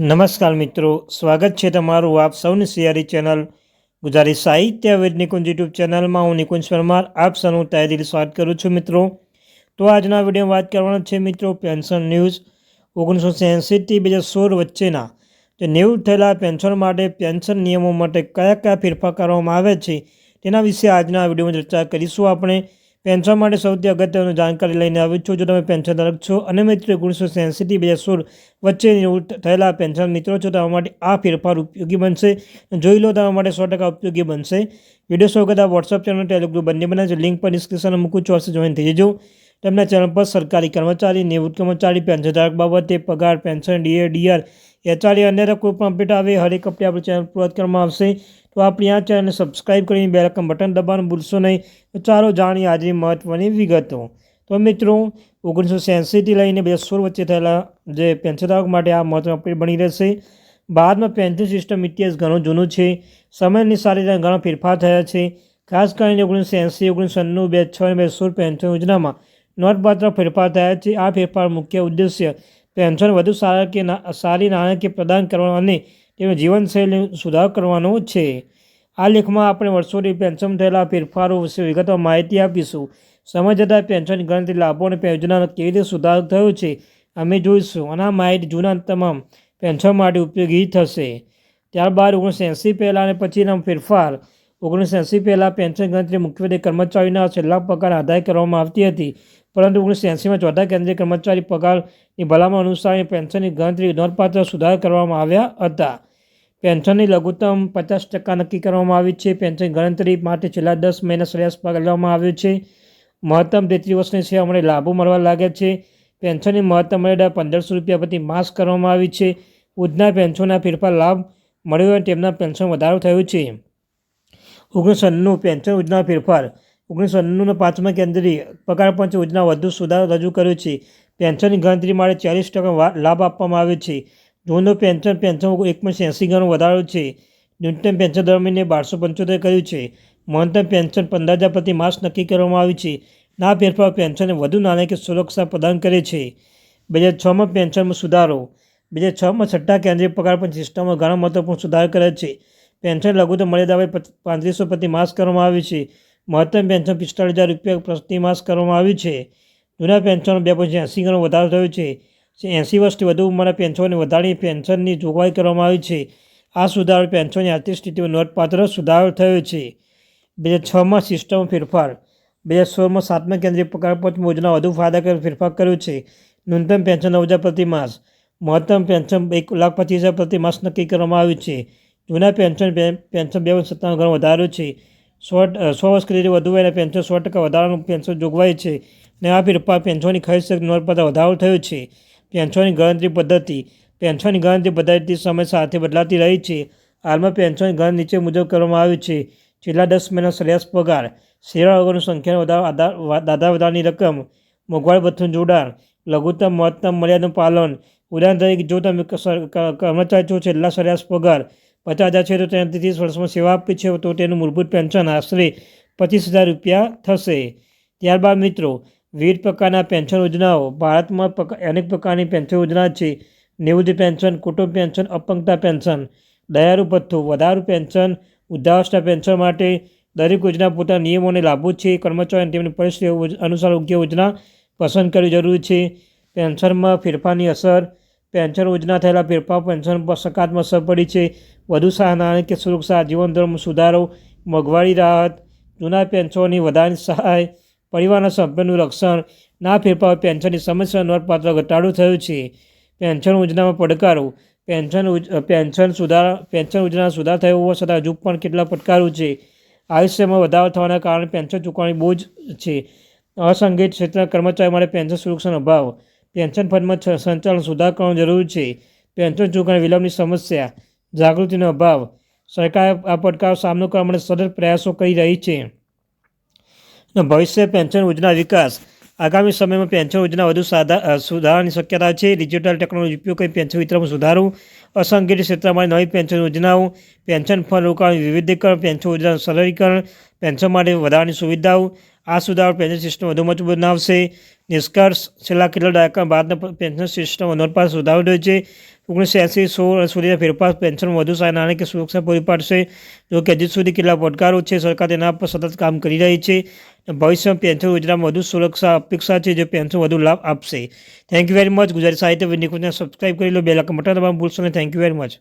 નમસ્કાર મિત્રો, સ્વાગત છે તમારું આપ સૌની સિયારી ચેનલ ગુજરાતી સાહિત્ય વેદ નિકુંજ યુટ્યુબ ચેનલમાં. હું નિકુંજ પરમાર, આપ સૌનું તહેદીલ સ્વાગત કરું છું મિત્રો. તો આજના વિડીયોમાં વાત કરવાનો છે મિત્રો પેન્શન ન્યૂઝ ઓગણીસો એંસીથી બે હજાર સોળ વચ્ચેના. જે નેવું થયેલા પેન્શન માટે પેન્શન નિયમો માટે કયા કયા ફેરફાર કરવામાં આવે છે તેના વિશે આજના વિડીયોમાં ચર્ચા કરીશું આપણે. પેન્શન માટે સૌથી અગત્યની જાણકારી લઈને આવ્યું છું. જો તમે પેન્શન ધારક છો અને મિત્રો ઓગણીસો એંસીથી બે હજાર સોળ વચ્ચે થયેલા પેન્શન મિત્રો છો, તમારા માટે આ ફેરફાર ઉપયોગી બનશે. જોઈ લો, તમારા માટે સો ટકા ઉપયોગી બનશે. વીડિયો શો કરતા વોટ્સઅપ ચેનલ ટેલિગ્રુપ બંને બનાવજો લિંક પર ડિસ્ક્રિપ્શનમાં મૂકું છું. અવશ્ય જોઈન થઈ જજો. તેમના ચેનલ પર સરકારી કર્મચારી, નિવૃત્ત કર્મચારી, પેન્શન ધારક બાબતે પગાર, પેન્શન ડીએ ડીઆર એચઆરએ અન્ય કોઈપણ અપડેટ આવે, હરેક અપડેટ આપણે ચેનલ પૂર્વત કરવામાં આવશે. તો આપણી આ ચેનલને સબસ્ક્રાઈબ કરીને બેલકમ બટન દબાવવાનું ભૂલશો નહીં. તો ચાલો જાણીએ આજની મહત્ત્વની વિગતો. તો મિત્રો, ઓગણીસો એંસીથી લઈને બે સોળ વચ્ચે થયેલા જે પેન્શનધારક માટે આ મહત્ત્વનું બની રહેશે. ભારતમાં પેન્શન સિસ્ટમ ઇતિહાસ ઘણો જૂનો છે. સમયની સારી રીતે ઘણા ફેરફાર થયા છે. ખાસ કરીને ઓગણીસો એંસી, ઓગણીસો નવ્વાણું, બે છ અને બે સોળ પેન્શન યોજનામાં નોંધપાત્ર ફેરફાર થયા છે. આ ફેરફાર મુખ્ય ઉદ્દેશ્ય પેન્શન વધુ સારા કે સારી નાણાકીય પ્રદાન કરવા અને તેની જીવનશૈલી સુધાર કરવાનો છે. આ લેખમાં આપણે વર્ષોથી પેન્શન થયેલા ફેરફારો વિશે વિગતમાં માહિતી આપીશું. સમય જતાં પેન્શન ગણતરી લાભો અને યોજનાનો કેવી રીતે સુધાર થયો છે અમે જોઈશું અને આ માહિતી જૂના તમામ પેન્શન માટે ઉપયોગી થશે. ત્યારબાદ ઓગણીસો એંસી પહેલાં અને પછીના ફેરફાર. ઓગણીસો એંસી પહેલાં પેન્શન ગણતરી મુખ્યત્વે કર્મચારીના છેલ્લા પગાર આધારે કરવામાં આવતી હતી. પરંતુ ઓગણીસો એંસીમાં ચોથા કેન્દ્રીય કર્મચારી પગારની ભલામણ અનુસાર પેન્શનની ગણતરી નોંધપાત્ર સુધાર કરવામાં આવ્યા હતા. પેન્શનની લઘુત્તમ પચાસ ટકા નક્કી કરવામાં આવી છે. પેન્શન ગણતરી માટે છેલ્લા દસ મહિના સરેરાશ પગાર લેવામાં આવ્યો છે. મહત્તમ તેત્રીસ વર્ષની સેવા મળે લાભો મળવા લાગ્યા છે. પેન્શનની મહત્તમ મર્યાદા પંદરસો રૂપિયા પ્રતિ માસ કરવામાં આવી છે. ઉધના પેન્શનના ફેરફાર લાભ મળ્યો અને તેમના પેન્શન વધારો થયો છે. ઓગણીસો અન્નું પેન્શન યોજના ફેરફાર. ઓગણીસો નવ્વાણુંના પાંચમા કેન્દ્રીય પગાર પંચ યોજના વધુ સુધારો રજૂ કર્યો છે. પેન્શનની ગણતરી માટે ચાલીસ ટકા લાભ આપવામાં આવે છે. જૂનો પેન્શન પેન્શન એક પોઈન્ટ એંસી ગણો વધારો છે. ન્યૂનતમ પેન્શન દર મહિને બારસો પંચોતેર કર્યું છે. મહત્તમ પેન્શન પંદર હજાર પ્રતિ માસ નક્કી કરવામાં આવ્યું છે. ના ફેરફાર પેન્શનને વધુ નાણાકીય સુરક્ષા પ્રદાન કરે છે. બે હજાર છમાં પેન્શનમાં સુધારો. બે હજાર છમાં છઠ્ઠા કેન્દ્રીય પગાર પણ સિસ્ટમમાં ઘણા મહત્વપૂર્ણ સુધાર કરે છે. પેન્શન લઘુત્તમ મર્યાદા પાંત્રીસો પ્રતિ માસ કરવામાં આવી છે. મહત્તમ પેન્શન પિસ્તાળીસ હજાર રૂપિયા પ્રતિ માસ કરવામાં આવ્યું છે. જૂના પેન્શનનો બે પોઈન્ટ એંસી ગણો વધારો થયો છે. એંસી વર્ષથી વધુ ઉંમરના પેન્શનને વધારી પેન્શનની જોગવાઈ કરવામાં આવી છે. આ સુધારો પેન્શનની આર્થિક સ્થિતિમાં નોંધપાત્ર સુધારો થયો છે. બે હજાર છમાં સિસ્ટમ ફેરફાર, બે હજાર સોળમાં સાતમા કેન્દ્રીય પગાર પંચ યોજના વધુ ફાયદાકારક ફેરફાર કર્યો છે. ન્યૂનતમ પેન્શન નવ હજાર પ્રતિ માસ, મહત્તમ પેન્શન એક લાખ પચીસ હજાર પ્રતિ માસ નક્કી કરવામાં આવ્યું છે. જૂના પેન્શન પેન્શન બે સત્તાનો ઘણો વધારો છે. સો સો વર્ષ સુધી વધુ એના પેન્શન સો ટકા વધારાનું પેન્શન જોગવાઈ છે. અને આ ફેરફાર પેન્શનની ખરીદ નોંધપાત્ર વધારો થયો છે. પેન્શનની ગણતરી પદ્ધતિ. પેન્શનની ગણતરી પદ્ધતિ સમય સાથે બદલાતી રહી છે. હાલમાં પેન્શનની ગણતરી નીચે મુજબ કરવામાં આવી છે. છેલ્લા દસ મહિના સરેરાશ પગાર શેરા વગરની સંખ્યાનો વધારો દાદા વધારાની રકમ, મોંઘવારી ભથ્થું જોડાણ, લઘુત્તમ, મહત્તમ મર્યાદાનું પાલન. ઉદાહરણ તરીકે, જો તમે કર્મચારી છો, છેલ્લા સરેરાશ પગાર પચાસ હજાર છે, તો તેનાથી ત્રીસ વર્ષમાં સેવા આપી છે, તો તેનું મૂળભૂત પેન્શન આશરે પચીસ હજાર રૂપિયા થશે. ત્યારબાદ મિત્રો વિવિધ પ્રકારના પેન્શન યોજનાઓ, ભારતમાં અનેક પ્રકારની પેન્શન યોજના છે. નિવૃત્તિ પેન્શન, કુટુંબ પેન્શન, અપંગતા પેન્શન દયારૂ ભથ્થું, વધારું પેન્શન વૃદ્ધાવસ્થા પેન્શન માટે દરેક યોજના પોતાના નિયમોને લાભો છે. કર્મચારીઓને તેમની પરિસ્થિતિ અનુસાર યોગ્ય યોજના પસંદ કરવી જરૂરી છે. પેન્શનમાં ફેરફારની અસર, પેન્શન યોજના થયેલા ફેરફાર પેન્શન પર સકારાત્મક અસર પડી છે. વધુ સહાય કે સુરક્ષા, જીવન સુધારો, મોંઘવારી રાહત, જૂના પેન્શનની વધારાની સહાય પરિવારના સભ્યનું રક્ષણ, ના ફેરફાર, પેન્શનની સમસ્યા નોંધપાત્ર ઘટાડો થયો છે. પેન્શન યોજનામાં પડકારો, પેન્શન પેન્શન સુધારા, પેન્શન યોજના સુધાર થયો હોવા છતાં હજુ પણ કેટલા પડકારો છે. આયુષ્યમાં વધારો થવાના કારણે પેન્શન ચૂકવણી બોજ છે. અસંગઠિત ક્ષેત્રના કર્મચારીઓ માટે પેન્શન સુરક્ષાનો અભાવ. પેન્શન ફંડમાં સંચાલન સુધાર કરવાનું જરૂરી છે. પેન્શન ચૂકવણી વિલંબની સમસ્યા, જાગૃતિનો અભાવ. સરકાર આ પડકારો સામનો કરવા માટે સતત પ્રયાસો કરી રહી છે. ભવિષ્ય પેન્શન યોજના વિકાસ. આગામી સમયમાં પેન્શન યોજના વધુ સાધા સુધારવાની શક્યતા છે. ડિજિટલ ટેકનોલોજી ઉપયોગ કરી પેન્શન વિતરણમાં સુધારો. અસંગઠિત ક્ષેત્રમાં નવી પેન્શન યોજનાઓ, પેન્શન ફંડ રોકાણ, વિવિધીકરણ, પેન્શન યોજનાનું સરળીકરણ, પેન્શન માટે વધારાની સુવિધાઓ આ સુધારો પેન્શન સિસ્ટમ વધુ મજબૂત બનાવશે. નિષ્કર્ષ, છેલ્લા કેટલા દાયકા ભારતના પેન્શન સિસ્ટમ નોંધપાત્ર સુધારો રહ્યો છે. ઓગણીસો એંસી સોળ સુધીના ફેરફાર પેન્શન વધુ સારી નાણાકીય સુરક્ષા પૂરી પાડશે. જો કે હજી સુધી કેટલા પડકારો છે, સરકાર તેના પર સતત કામ કરી રહી છે. ભવિષ્યમાં પેન્શન યોજનામાં વધુ સુરક્ષા અપેક્ષા છે, જે પેન્શન વધુ લાભ આપશે. Thank you very much Gujarati Sahitya નિકુંજને subscribe કરી લો. બે લાખ મટા તમામ ભૂલશો ને થેન્ક યુ વેરી મચ